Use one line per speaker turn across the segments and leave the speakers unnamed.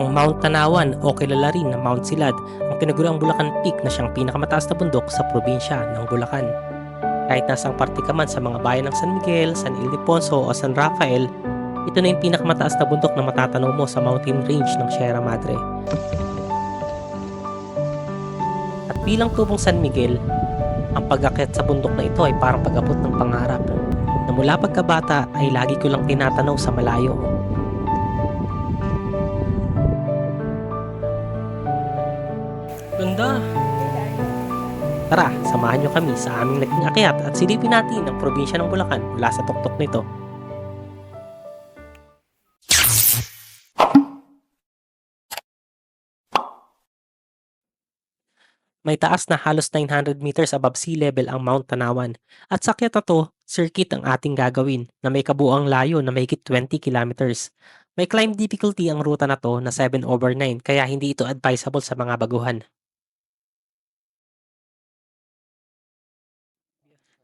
Ang Mount Tanawan o kilala rin na Mount Silad ang tinaguriang Bulacan Peak na siyang pinakamataas na bundok sa probinsya ng Bulacan. Kahit nasang parte ka man sa mga bayan ng San Miguel, San Ildefonso o San Rafael, ito na yung pinakamataas na bundok na matatanaw mo sa mountain range ng Sierra Madre. At bilang tubong San Miguel, ang pag-akyat sa bundok na ito ay parang pag-abot ng pangarap na mula pagkabata ay lagi ko lang tinatanaw sa malayo. Ganda! Tara, samahan nyo kami sa aming naging akyat at silipin natin ang probinsya ng Bulacan mula sa tuktok nito. May taas na halos 900 meters above sea level ang Mount Tanawan. At sa akyat na to, circuit ang ating gagawin na may kabuang layo na mahigit 20 kilometers. May climb difficulty ang ruta na to na 7 over 9 kaya hindi ito advisable sa mga baguhan.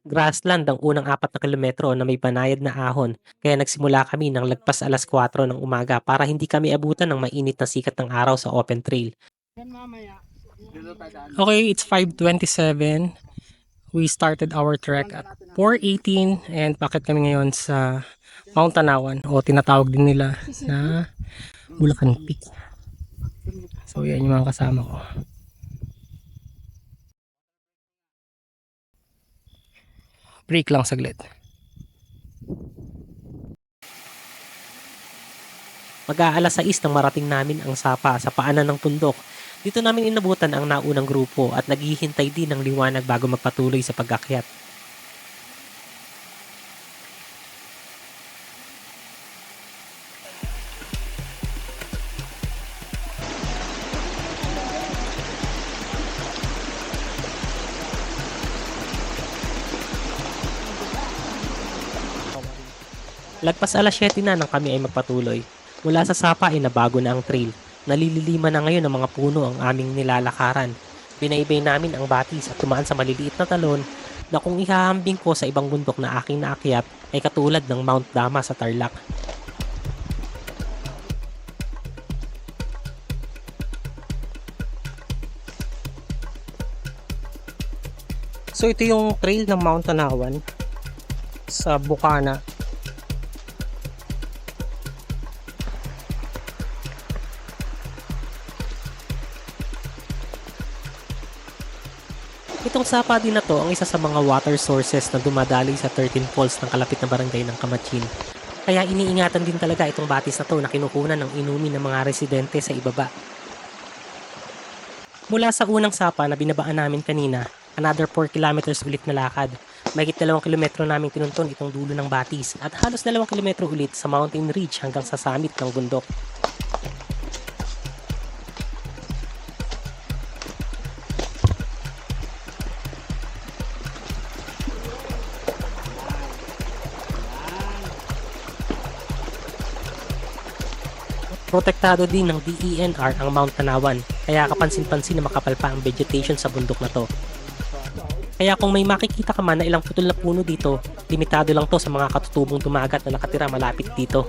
Grassland ang unang apat na kilometro na may banayad na ahon kaya nagsimula kami ng lagpas alas 4 ng umaga para hindi kami abutan ng mainit na sikat ng araw sa open trail. Okay, it's 5.27. We started our trek at 4.18 and bakit kami ngayon sa Mount Tanawan o tinatawag din nila na Bulacan Peak. So yan yung mga kasama ko. Break lang saglit. Mag-aalas 6 nang marating namin ang sapa sa paanan ng bundok. Dito namin inabutan ang naunang grupo at naghihintay din ng liwanag bago magpatuloy sa pag-akyat. Lagpas alas 7 na nang kami ay magpatuloy. Mula sa sapa ay nabago na ang trail. Nalililiman na ngayon ng mga puno ang aming nilalakaran. Binaybay namin ang batis at tumaan sa maliliit na talon na kung ihahambing ko sa ibang bundok na aking naakyat ay katulad ng Mount Dama sa Tarlac. So ito yung trail ng Mount Tanawan sa Bukana Itong sapa din na to ang isa sa mga water sources na dumadaloy sa 13 falls ng kalapit na barangay ng Kamatsin. Kaya iniingatan din talaga itong batis na to na kinukunan ng inumin ng mga residente sa ibaba. Mula sa unang sapa na binabaan namin kanina, another 4 kilometers ulit na lakad. Mahigit 2 kilometro namin tinunton itong dulo ng batis at halos 2 kilometro ulit sa mountain ridge hanggang sa summit ng bundok. Protektado din ng DENR ang Mount Tanawan, kaya kapansin-pansin na makapal pa ang vegetation sa bundok na to. Kaya kung may makikita ka man na ilang putol na puno dito, limitado lang to sa mga katutubong tumagat na nakatira malapit dito.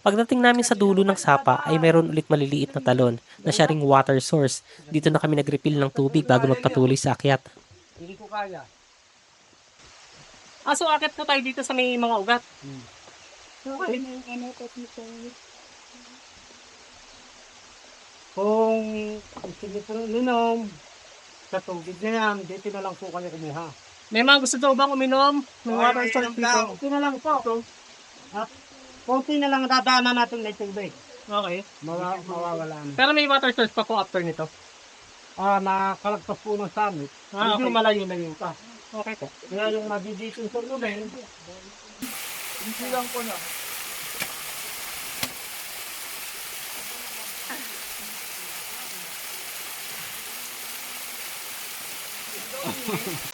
Pagdating namin sa dulo ng sapa ay meron ulit maliliit na talon na siya ring water source. Dito na kami nag-refill ng tubig bago magpatuloy sa akyat.
Hindi ko kaya.
Ah, so akit po tayo dito sa may mga ugat.
Okay. Kung gusto niyo po uminom sa tubig na yan, dito na lang po kami kumuha.
May mga gusto daw bang uminom? May water source dito.
Okay na lang po. At konti na lang dadaanan natin na tubig.
Okay.
Mawa, mawawala na.
Pero may water source pa po after nito.
Ah, nakalagpas po ng summit.
Ah,
Medyo
okay.
malayo-layo pa.
Okay po.
Kaya yung mabibigyan sa lumen, hindi lang po na.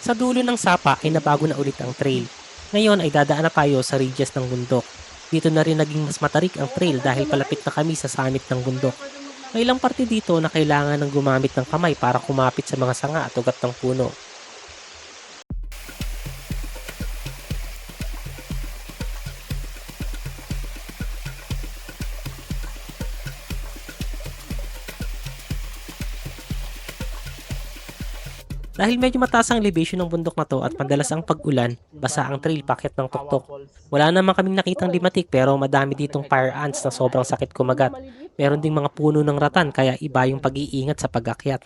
Sa dulo ng sapa ay nabago na ulit ang trail. Ngayon ay dadaan na tayo sa ridges ng bundok. Dito na rin naging mas matarik ang trail dahil palapit na kami sa summit ng bundok. May ilang parte dito na kailangan ng gumamit ng kamay para kumapit sa mga sanga at ugat ng puno. Dahil medyo mataas ang elevation ng bundok na to at madalas ang pag-ulan, basa ang trail packet ng tuktok. Wala naman kaming nakitang limatik pero madami ditong fire ants na sobrang sakit kumagat. Meron ding mga puno ng ratan kaya iba yung pag-iingat sa pag-akyat.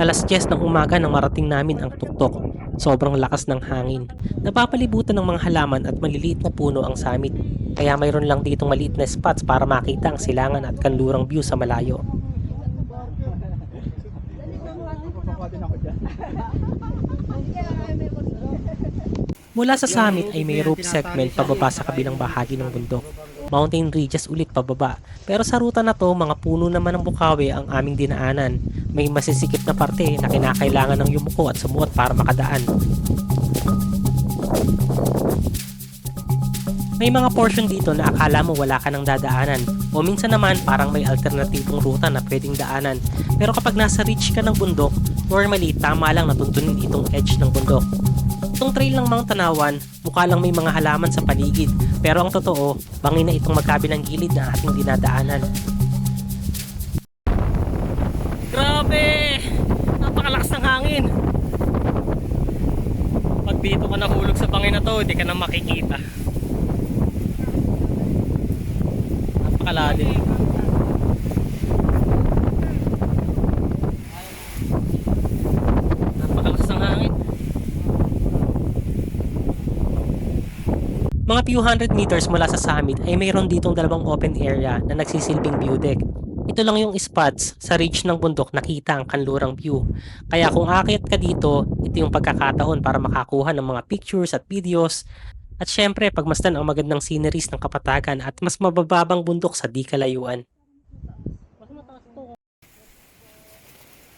Alas 10 ng umaga nang marating namin ang tuktok. Sobrang lakas ng hangin. Napapalibutan ng mga halaman at maliliit na puno ang summit. Kaya mayroon lang ditong maliit na spots para makita ang silangan at kanlurang view sa malayo. Mula sa summit ay may rope segment pababa sa kabilang bahagi ng bundok. Mountain ridges ulit pababa. Pero sa ruta na to, mga puno naman ng bukawi ang aming dinaanan. May masisikip na parte na kinakailangan ng yumuko at sumuot para makadaan. May mga portion dito na akala mo wala ka ng dadaanan o minsan naman parang may alternatibong ruta na pwedeng daanan. Pero kapag nasa reach ka ng bundok, normally tama lang natuntunin itong edge ng bundok. Itong trail ng Mount Tanawan, mukha lang may mga halaman sa paligid. Pero ang totoo, bangin na itong magkabilang gilid na ating dinadaanan. Grabe! Napakalakas ng hangin! Pag dito ka nahulog sa bangin na to, hindi ka na makikita. Napakalalim. Napakalakas ng hangin. Mga few hundred meters mula sa summit ay mayroon ditong dalawang open area na nagsisilbing view deck. Ito lang yung spots sa ridge ng bundok nakita ang kanlurang view. Kaya kung akit ka dito, ito yung pagkakataon para makakuha ng mga pictures at videos. At syempre, pagmasdan ang magandang sceneries ng kapatagan at mas mabababang bundok sa di kalayuan.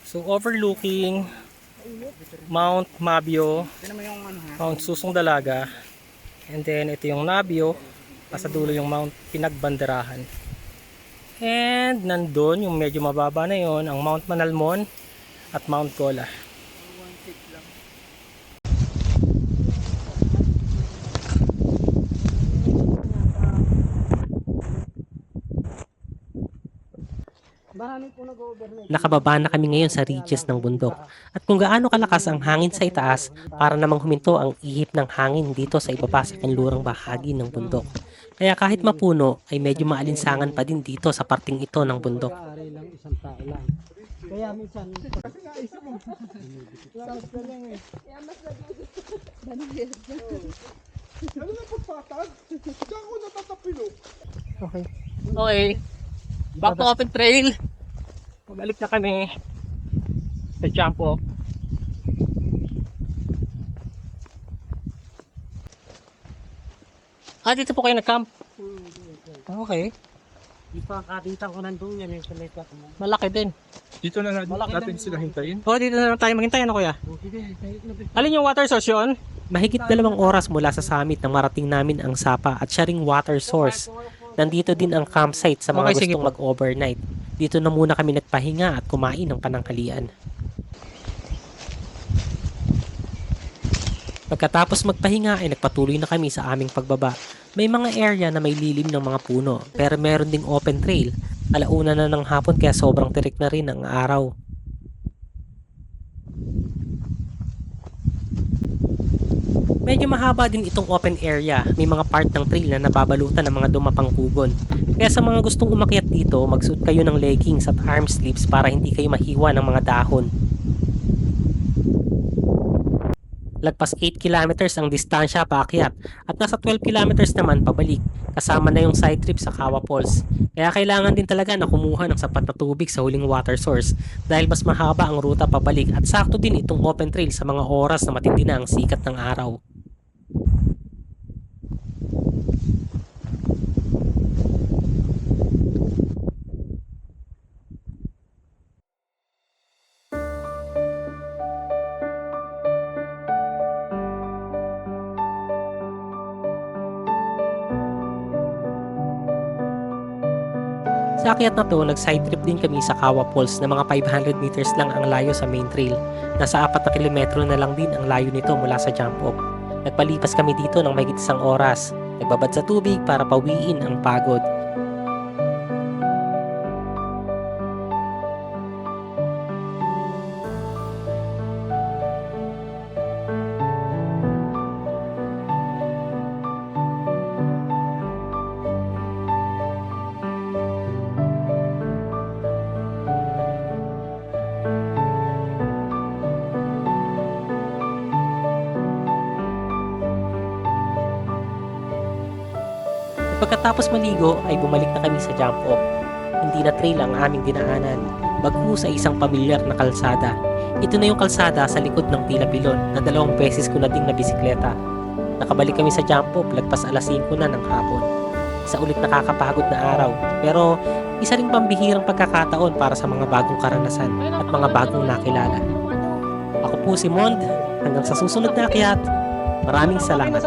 So overlooking Mount Mabio, Mount Susong Dalaga, And then ito yung Nabio, sa dulo yung Mount Pinagbanderahan. And nandun yung medyo mababa na yon ang Mount Manalmon at Mount Gola. Nakababa na kami ngayon sa ridges ng bundok. At kung gaano kalakas ang hangin sa itaas, para namang huminto ang ihip ng hangin dito sa ibaba sa kanlurang bahagi ng bundok. Kaya kahit mapuno, ay medyo maalinsangan pa din dito sa parting ito ng bundok.
Kaya minsan kasi nga isip mo. Lakas ka lang eh.
Ano na pagpatag? Diyan ko natatapilo.
Okay. Okay. Back to open trail. Pabalik na kami sa jump off. Ah, dito po kayo nag-camp? Okay.
Di pa kakita ko nandun yan yung salita ko.
Malaki din.
Dito na natin,
Malaki
natin sila hintayin.
O, dito na lang tayo maghintay. Ano kuya?
Na
Alin yung water source yun? Mahigit dalawang oras mula sa summit nang marating namin ang Sapa at siya ring water source. Nandito din ang campsite sa mga
Okay,
gustong mag-overnight. Dito na muna kami nagpahinga at kumain ng pananghalian. Pagkatapos magpahinga ay nagpatuloy na kami sa aming pagbaba. May mga area na may lilim ng mga puno pero meron ding open trail. Alauna na ng hapon kaya sobrang tirik na rin ang araw. Medyo mahaba din itong open area. May mga part ng trail na nababalutan ng mga dumapang kugon. Kaya sa mga gustong umakyat dito, magsuot kayo ng leggings at arm sleeves para hindi kayo mahiwa ng mga dahon. Lagpas 8 kilometers ang distansya paakyat at nasa 12 kilometers naman pabalik kasama na yung side trip sa Kawa Falls. Kaya kailangan din talaga na kumuha ng sapat na tubig sa huling water source dahil mas mahaba ang ruta pabalik at sakto din itong open trail sa mga oras na matindi na ang sikat ng araw. Sa akyat na to, nag-side trip din kami sa Kawa Falls na mga 500 meters lang ang layo sa main trail. Nasa 4 na kilometro na lang din ang layo nito mula sa jump off. Nagpalipas kami dito ng mahigit isang oras. Nagbabad sa tubig para pawiin ang pagod. Pagkatapos maligo ay bumalik na kami sa jump off. Hindi na trail ang aming dinaanan, bagkus sa isang pamilyar na kalsada. Ito na yung kalsada sa likod ng Tila Pilon na dalawang beses ko na ding na bisikleta. Nakabalik kami sa jump off lagpas alas 5 na ng hapon. Isa ulit nakakapagod na araw, pero isa ring pambihirang pagkakataon para sa mga bagong karanasan at mga bagong nakilala. Ako po si Mond, hanggang sa susunod na akyat. Maraming salamat.